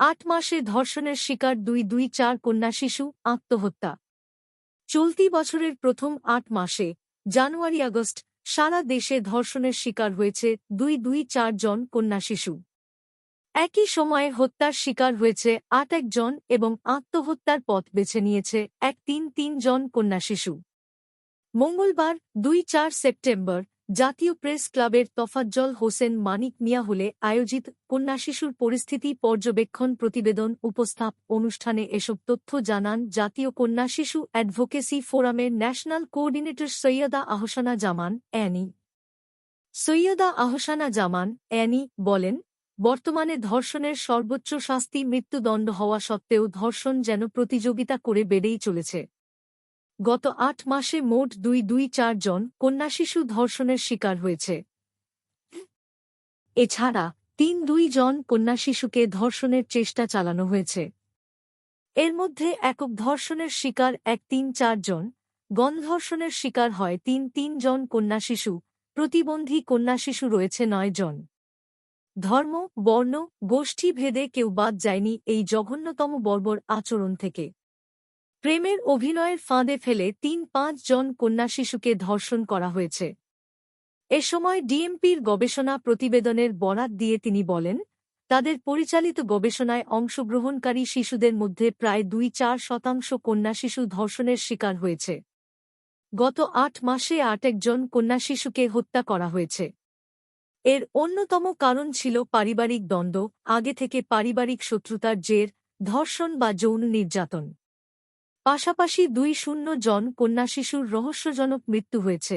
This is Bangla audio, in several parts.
আট মাসে ধর্ষণের শিকার দুই দুই চার কন্যা শিশু, আত্মহত্যা। চলতি বছরের প্রথম আট মাসে, জানুয়ারি আগস্ট, সারা দেশে ধর্ষণের শিকার হয়েছে দুই দুই চার জন কন্যা শিশু। একই সময়ে হত্যার শিকার হয়েছে আট একজন এবং আত্মহত্যার পথ বেছে নিয়েছে এক তিন তিন জন কন্যা শিশু। মঙ্গলবার দুই চার সেপ্টেম্বর জাতীয় প্রেস ক্লাবের তফাজ্জল হোসেন মানিক মিয়া হলে আয়োজিত কন্যা শিশুর পরিস্থিতি পর্যবেক্ষণ প্রতিবেদন উপস্থাপ অনুষ্ঠানে এসব তথ্য জানান জাতীয় কন্যা শিশু অ্যাডভোকেসি ফোরামের national coordinator Syeda Ahsana Zaman Annie Syeda Ahsana Zaman Annie বলেন, বর্তমানে ধর্ষণের সর্বোচ্চ শাস্তি মৃত্যুদণ্ড হওয়া সত্ত্বেও ধর্ষণ যেন প্রতিযোগিতা করে বেড়েই চলেছে। গত আট মাসে মোট দুই দুই চার জন কন্যাশিশু ধর্ষণের শিকার হয়েছে। এছাড়া তিন দুই জন কন্যাশিশুকে ধর্ষণের চেষ্টা চালানো হয়েছে। এর মধ্যে একক ধর্ষণের শিকার এক তিন চার জন গণধর্ষণের শিকার হয় তিন তিন জন কন্যাশিশু প্রতিবন্ধী কন্যাশিশু রয়েছে নয় জন। ধর্ম, বর্ণ, গোষ্ঠী ভেদে কেউ বাদ যায়নি এই জঘন্যতম বর্বর আচরণ থেকে। প্রেমের অভিনয়ের ফাঁদে ফেলে তিন পাঁচ জন কন্যা শিশুকে ধর্ষণ করা হয়েছে। এ সময় ডিএমপির গবেষণা প্রতিবেদনের বরাত দিয়ে তিনি বলেন, তাদের পরিচালিত গবেষণায় অংশগ্রহণকারী শিশুদের মধ্যে প্রায় দুই চার শতাংশ কন্যা শিশু ধর্ষণের শিকার হয়েছে। গত আট মাসে আট একজন কন্যা শিশুকে হত্যা করা হয়েছে। এর অন্যতম কারণ ছিল পারিবারিক দ্বন্দ্ব, আগে থেকে পারিবারিক শত্রুতার জের, ধর্ষণ বা যৌন নির্যাতন। পাশাপাশি দুই শূন্য জন কন্যা শিশুর রহস্যজনক মৃত্যু হয়েছে।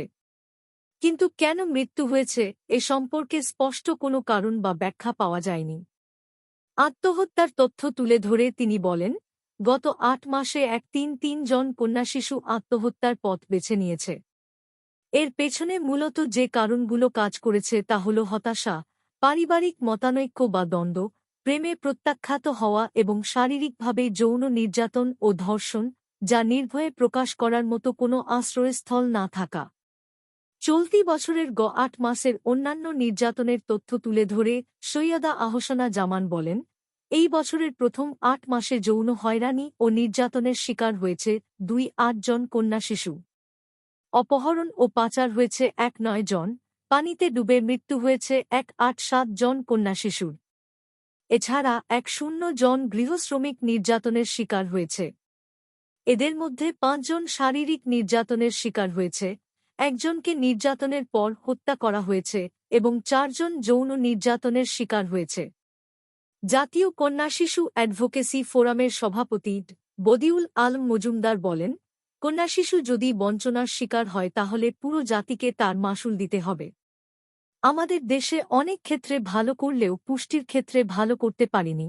কিন্তু কেন মৃত্যু হয়েছে এ সম্পর্কে স্পষ্ট কোনো কারণ বা ব্যাখ্যা পাওয়া যায়নি। আত্মহত্যার তথ্য তুলে ধরে তিনি বলেন, গত আট মাসে এক তিন তিন জন কন্যা শিশু আত্মহত্যার পথ বেছে নিয়েছে। এর পেছনে মূলত যে কারণগুলো কাজ করেছে তা হল হতাশা, পারিবারিক মতানৈক্য বা দ্বন্দ্ব, প্রেমে প্রত্যাখ্যাত হওয়া এবং শারীরিকভাবে যৌন নির্যাতন ও ধর্ষণ যা নির্ভয়ে প্রকাশ করার মতো কোনো আশ্রয়স্থল না থাকা। চলতি বছরের গ আট মাসের অন্যান্য নির্যাতনের তথ্য তুলে ধরে সৈয়দা আহসানা জামান বলেন, এই বছরের প্রথম আট মাসে যৌন হয়রানি ও নির্যাতনের শিকার হয়েছে দুই আট জন কন্যা শিশু। অপহরণ ও পাচার হয়েছে এক নয় জন, পানিতে ডুবে মৃত্যু হয়েছে এক আট সাত জন কন্যা শিশুর। এছাড়া এক শূন্য জন গৃহশ্রমিক নির্যাতনের শিকার হয়েছে। এদের মধ্যে পাঁচজন শারীরিক নির্যাতনের শিকার হয়েছে, একজনকে নির্যাতনের পর হত্যা করা হয়েছে এবং চারজন যৌন নির্যাতনের শিকার হয়েছে। জাতীয় কন্যা শিশু অ্যাডভোকেসি ফোরামের সভাপতি বদিউল আলম মজুমদার বলেন, কন্যা শিশু যদি বঞ্চনার শিকার হয় তাহলে পুরো জাতিকে তার মাসুল দিতে হবে। আমাদের দেশে অনেক ক্ষেত্রে ভালো করলেও পুষ্টির ক্ষেত্রে ভালো করতে পারিনি।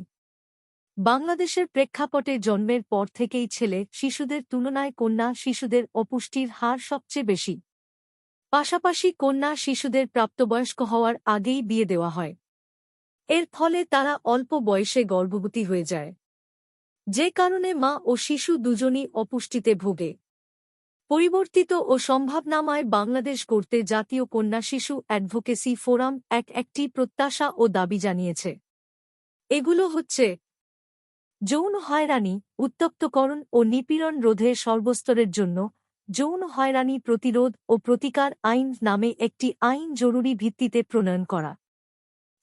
বাংলাদেশের প্রেক্ষাপটে জন্মের পর থেকেই ছেলে শিশুদের তুলনায় কন্যা শিশুদের অপুষ্টির হার সবচেয়ে বেশি। পাশাপাশি কন্যা শিশুদের প্রাপ্তবয়স্ক হওয়ার আগেই বিয়ে দেওয়া হয়। এর ফলে তারা অল্প বয়সে গর্ভবতী হয়ে যায়। যে কারণে মা ও শিশু দুজনই অপুষ্টিতে ভোগে। পরিবর্তিত ও সম্ভাবনাময় বাংলাদেশ করতে জাতীয় কন্যা শিশু অ্যাডভোকেসি ফোরাম এক একটি প্রত্যাশা ও দাবি জানিয়েছে। এগুলো হচ্ছে যৌন হয়রানি, উত্তপ্তকরণ ও নিপীড়ন রোধে সর্বস্তরের জন্য যৌন হয়রানি প্রতিরোধ ও প্রতিকার আইন নামে একটি আইন জরুরি ভিত্তিতে প্রণয়ন করা।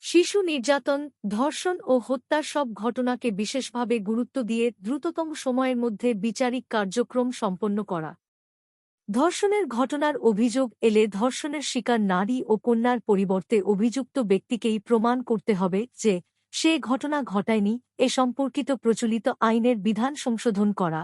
শিশু নির্যাতন, ধর্ষণ ও হত্যার সব ঘটনাকে বিশেষভাবে গুরুত্ব দিয়ে দ্রুততম সময়ের মধ্যে বিচারিক কার্যক্রম সম্পন্ন করা। ধর্ষণের ঘটনার অভিযোগ এলে ধর্ষণের শিকার নারী ও কন্যার পরিবর্তে অভিযুক্ত ব্যক্তিকেই প্রমাণ করতে হবে যে সে ঘটনা ঘটায়নি, এ সম্পর্কিত প্রচলিত আইনের বিধান সংশোধন করা।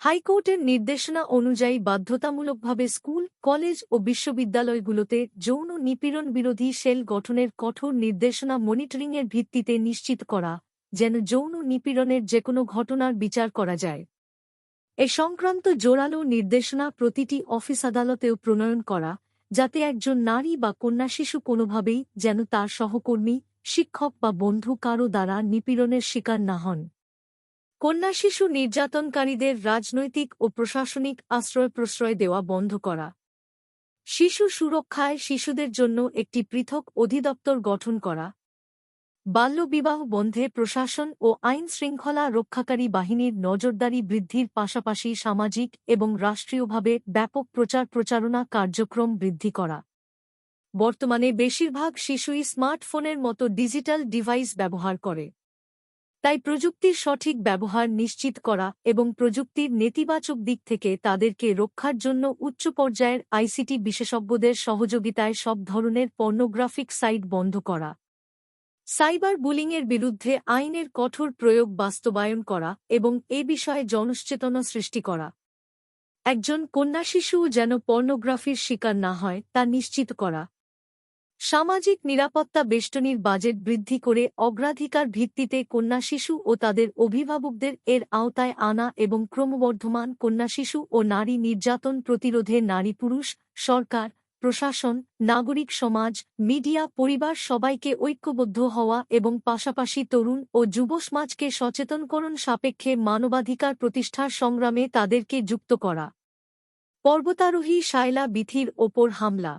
হাইকোর্টের নির্দেশনা অনুযায়ী বাধ্যতামূলকভাবে স্কুল, কলেজ ও বিশ্ববিদ্যালয়গুলোতে যৌন নিপীড়ন বিরোধী সেল গঠনের কঠোর নির্দেশনা মনিটরিংয়ের ভিত্তিতে নিশ্চিত করা, যেন যৌন নিপীড়নের যে কোনো ঘটনার বিচার করা যায়। এ সংক্রান্ত জোরালো নির্দেশনা প্রতিটি অফিস আদালতেও প্রণয়ন করা, যাতে একজন নারী বা কন্যা শিশু কোনোভাবেই যেন তার সহকর্মী শিক্ষক বা বন্ধু কারও দ্বারা নিপীড়নের শিকার না হন। কন্যা শিশু নির্যাতনকারীদের রাজনৈতিক ও প্রশাসনিক আশ্রয় প্রশ্রয় দেওয়া বন্ধ করা। শিশু সুরক্ষায় শিশুদের জন্য একটি পৃথক অধিদপ্তর গঠন করা। বাল্যবিবাহ বন্ধে প্রশাসন ও আইন শৃঙ্খলা রক্ষাকারী বাহিনীর নজরদারি বৃদ্ধির পাশাপাশি সামাজিক এবং রাষ্ট্রীয়ভাবে ব্যাপক প্রচার প্রচারণা কার্যক্রম বৃদ্ধি করা। বর্তমানে বেশিরভাগ শিশুই স্মার্টফোনের মতো ডিজিটাল ডিভাইস ব্যবহার করে। তাই প্রযুক্তির সঠিক ব্যবহার নিশ্চিত করা এবং প্রযুক্তির নেতিবাচক দিক থেকে তাদেরকে রক্ষার জন্য উচ্চ পর্যায়ের আইসিটি বিশেষজ্ঞদের সহযোগিতায় সব ধরনের পর্নোগ্রাফিক সাইট বন্ধ করা। সাইবার বুলিংয়ের বিরুদ্ধে আইনের কঠোর প্রয়োগ বাস্তবায়ন করা এবং এ বিষয়ে জনসচেতনা সৃষ্টি করা। একজন কন্যা শিশুও যেন পর্নোগ্রাফির শিকার না হয়, তা নিশ্চিত করা। সামাজিক নিরাপত্তা বেষ্টনীর বাজেট বৃদ্ধি করে অগ্রাধিকার ভিত্তিতে কন্যা শিশু ও তাদের অভিভাবকদের এর আওতায় আনা এবং ক্রমবর্ধমান কন্যা শিশু ও নারী নির্যাতন প্রতিরোধে নারী পুরুষ, সরকার, প্রশাসন, নাগরিক সমাজ, মিডিয়া, পরিবার সবাইকে ঐক্যবদ্ধ হওয়া এবং পাশাপাশি তরুণ ও যুব সমাজকে সচেতনকরণ সাপেক্ষে মানবাধিকার প্রতিষ্ঠার সংগ্রামে তাদেরকে যুক্ত করা। পর্বতারোহী শায়লা বিথির ওপর হামলা